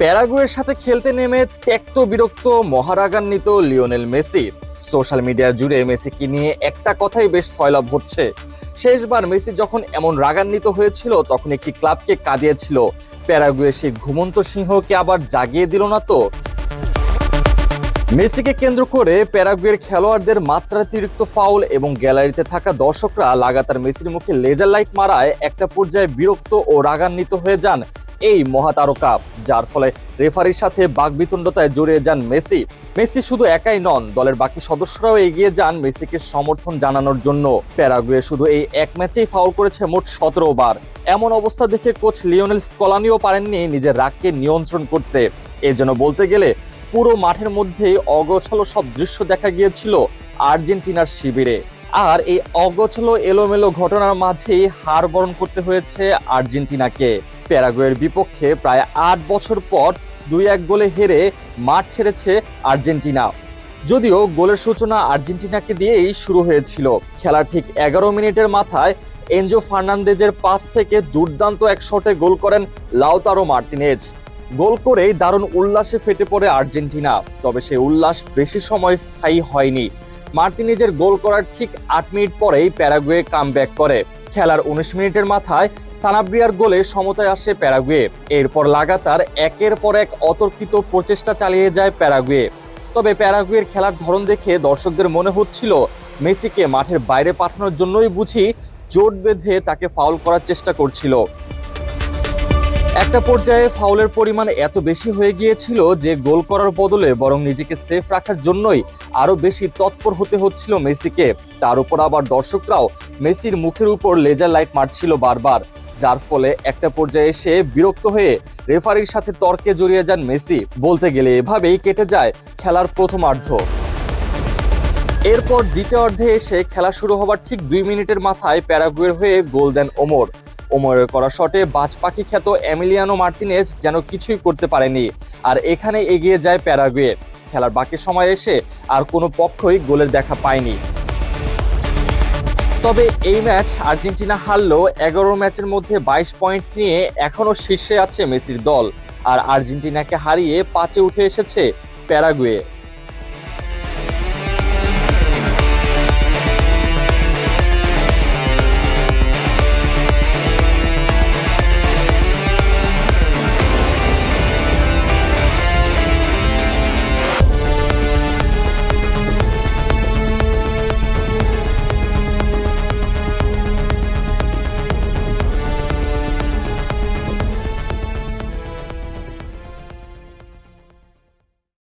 প্যারাগুয়ের সাথে খেলতে নেমে ত্যক্ত বিরক্ত, মহারাগান্বিত লিওনেল মেসি। সোশ্যাল মিডিয়া জুড়ে মেসিকে নিয়ে একটা কথাই বেশ সয়লাভ হচ্ছে। শেষবার মেসি যখন এমন রাগান্বিত হয়েছিল, তখন একটি ক্লাবকে কাঁদিয়েছিল। প্যারাগুয়ে সেই ঘুমন্ত সিংহকে আবার জাগিয়ে দিল না তো। মেসিকে কেন্দ্র করে প্যারাগুয়ের খেলোয়াড়দের মাত্রাতিরিক্ত ফাউল এবং গ্যালারিতে থাকা দর্শকরা লাগাতার মেসির মুখে লেজার লাইট মারায় একটা পর্যায়ে বিরক্ত ও রাগান্বিত হয়ে যান এই মহাতারকা, যার ফলে রেফারির সাথে বাগবিতণ্ডতায় জড়িয়ে যান মেসি। মেসি শুধু একাই নন, দলের বাকি সদস্যরাও এগিয়ে যান মেসিকে সমর্থন জানানোর জন্য। প্যারাগুয়ে শুধু এই এক ম্যাচেই ফাউল করেছে মোট সতেরো বার এমন অবস্থা দেখে কোচ লিওনেল স্কলানিও পারেননি নিজের রাগকে নিয়ন্ত্রণ করতে। এ যেন বলতে গেলে পুরো মাঠের মধ্যেই অগোছালো সব দৃশ্য দেখা গিয়েছিল আর্জেন্টিনার শিবিরে। আর এই অগোছালো এলোমেলো ঘটনার মাঝেই হার বরণ করতে হয়েছে আর্জেন্টিনাকে। প্যারাগুয়ের বিপক্ষে প্রায় আট বছর পর দুই এক গোলে হেরে মাঠ ছেড়েছে আর্জেন্টিনা। যদিও গোলের সূচনা আর্জেন্টিনাকে দিয়েই শুরু হয়েছিল। খেলার ঠিক এগারো মিনিটের মাথায় এনজো ফার্নান্দেজের পাস থেকে দুর্দান্ত এক শটে গোল করেন লাউতারো মার্টিনেজ গোল করেই দারুণ উল্লাসে ফেটে পড়ে আর্জেন্টিনা। তবে সেই উল্লাস বেশি সময় স্থায়ী হয়নি। মার্টিনেজের গোল করার ঠিক আট মিনিট পরেই প্যারাগুয়ে কামব্যাক করে। খেলার উনিশ মিনিটের মাথায় সানাব্রিয়ার গোলে সমতায় আসে প্যারাগুয়ে। এরপর লাগাতার একের পর এক অতর্কিত প্রচেষ্টা চালিয়ে যায় প্যারাগুয়ে। তবে প্যারাগুয়ের খেলার ধরন দেখে দর্শকদের মনে হচ্ছিল, মেসিকে মাঠের বাইরে পাঠানোর জন্যই বুঝি জোট বেঁধে তাকে ফাউল করার চেষ্টা করছিল। একটা পর্যায়ে ফাউলের পরিমাণ এত বেশি হয়ে গিয়েছিল যে গোল করার বদলে বরং নিজেকে সেফ রাখার জন্যই আরও বেশি তৎপর হতে হচ্ছিল মেসিকে। তার উপর আবার দর্শকরাও মেসির মুখের উপর লেজার লাইট মারছিল বারবার, যার ফলে একটা পর্যায়ে এসে বিরক্ত হয়ে রেফারির সাথে তর্কে জড়িয়ে যান মেসি। বলতে গেলে এভাবেই কেটে যায় খেলার প্রথমার্ধ। এরপর দ্বিতীয় অর্ধে এসে খেলা শুরু হবার ঠিক দুই মিনিটের মাথায় প্যারাগুয়ের হয়ে গোল দেন ওমর। ওমরের করা শটে বাজ পাখি খ্যাত এমিলিয়ানো মার্টিনেজ যেন কিছুই করতে পারেনি। আর এখানে এগিয়ে যায় প্যারাগুয়ে। খেলার বাকি সময় এসে আর কোনো পক্ষই গোলের দেখা পায়নি। তবে এই ম্যাচ আর্জেন্টিনা হারলেও এগারো ম্যাচের মধ্যে বাইশ পয়েন্ট নিয়ে এখনও শীর্ষে আছে মেসির দল। আর আর্জেন্টিনাকে হারিয়ে পাঁচে উঠে এসেছে প্যারাগুয়ে।